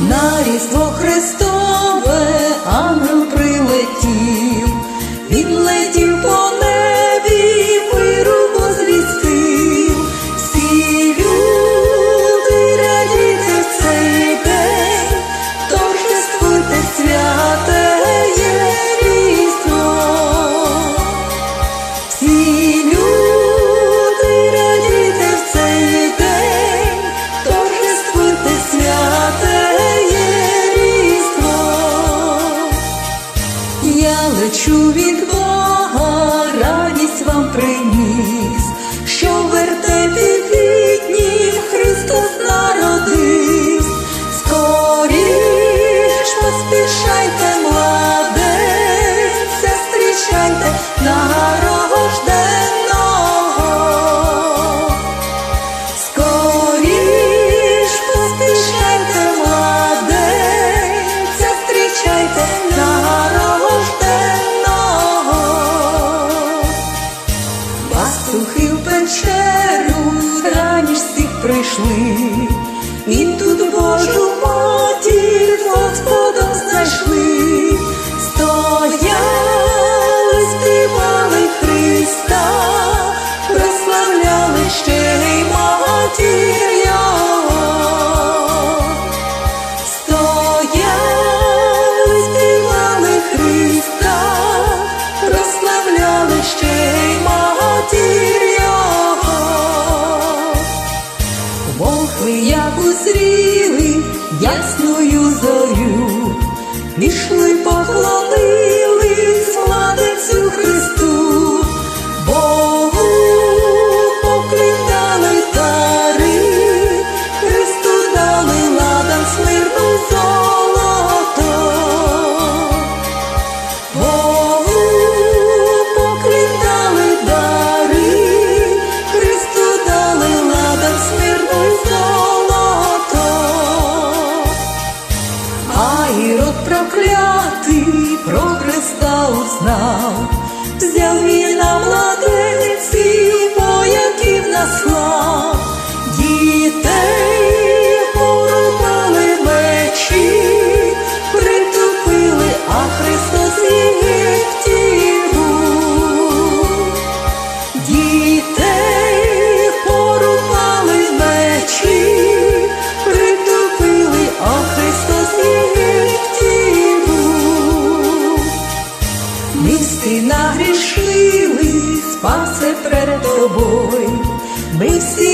на різдво Христове ангел при. trem Духи в печеру раніш всіх прийшли, він тут Божу. ви як узріли ясною зорю, пішли поклонити. now 只要你来。всі нагрішили, спасе перед тобою, ми всі.